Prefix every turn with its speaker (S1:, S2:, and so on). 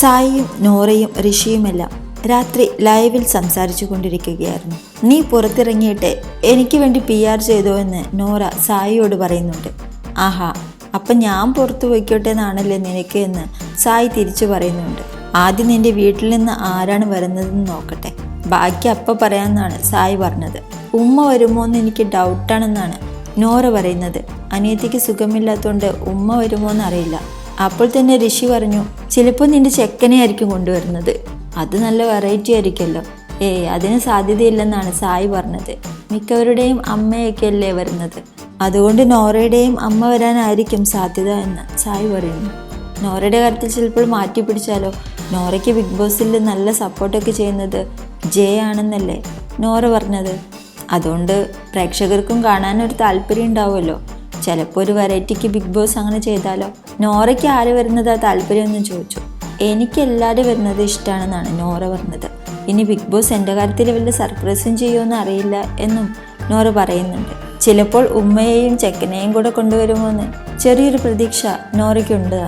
S1: സായിയും നോറയും ഋഷിയുമെല്ലാം രാത്രി ലൈവിൽ സംസാരിച്ചു കൊണ്ടിരിക്കുകയായിരുന്നു നീ പുറത്തിറങ്ങിയിട്ട് എനിക്ക് വേണ്ടി പി ആർ ചെയ്തോ എന്ന് നോറ സായിയോട് പറയുന്നുണ്ട്. ആഹാ അപ്പം ഞാൻ പുറത്തു പോയിക്കോട്ടെ എന്നാണല്ലേ നിനക്ക് എന്ന് സായി തിരിച്ചു പറയുന്നുണ്ട്. ആദ്യം നിന്റെ വീട്ടിൽ നിന്ന് ആരാണ് വരുന്നതെന്ന് നോക്കട്ടെ. ബാക്കി അപ്പ പറയാമെന്നാണ് സായി പറഞ്ഞത്. ഉമ്മ വരുമോ എന്ന് എനിക്ക് ഡൗട്ടാണെന്നാണ് നോറ പറയുന്നത്. അനിയത്തിക്ക് സുഖമില്ലാത്തതുകൊണ്ട് ഉമ്മ വരുമോ എന്നറിയില്ല അപ്പോൾ തന്നെ ഋഷി പറഞ്ഞു ചിലപ്പോൾ നിന്റെ ചെക്കനെ ആയിരിക്കും കൊണ്ടുവരുന്നത്. അത് നല്ല വെറൈറ്റി ആയിരിക്കുമല്ലോ. ഏയ് അതിന് സാധ്യതയില്ലെന്നാണ് സായി പറഞ്ഞത്. മിക്കവരുടെയും അമ്മയൊക്കെയല്ലേ വരുന്നത്. അതുകൊണ്ട് നോറയുടെയും അമ്മ വരാനായിരിക്കും സാധ്യത എന്ന് സായി പറയുന്നു. നോറയുടെ കാര്യത്തിൽ ചിലപ്പോൾ മാറ്റി പിടിച്ചാലോ? നോറയ്ക്ക് ബിഗ് ബോസിൽ നല്ല സപ്പോർട്ടൊക്കെ ചെയ്യുന്നത് ജെ ആണെന്നല്ലേ നോറ പറഞ്ഞത്. അതുകൊണ്ട് പ്രേക്ഷകർക്കും കാണാനൊരു താല്പര്യം ഉണ്ടാവുമല്ലോ. ചിലപ്പോൾ ഒരു വെറൈറ്റിക്ക് ബിഗ് ബോസ് അങ്ങനെ ചെയ്താലോ? നോറയ്ക്ക് ആര് വരുന്നതാ? താല്പര്യമെന്ന് ചോദിച്ചു. എനിക്ക് എല്ലാവരും വരുന്നത് ഇഷ്ടമാണെന്നാണ് നോറ പറഞ്ഞത്. ഇനി ബിഗ് ബോസ് എന്റെ കാര്യത്തിൽ വല്ല സർപ്രൈസും ചെയ്യുമെന്ന് അറിയില്ല എന്നും നോറ പറയുന്നുണ്ട്. ചിലപ്പോൾ ഉമ്മയെയും ചെക്കനെയും കൂടെ കൊണ്ടുവരുമോ എന്ന് ചെറിയൊരു പ്രതീക്ഷ നോറയ്ക്കുണ്ട്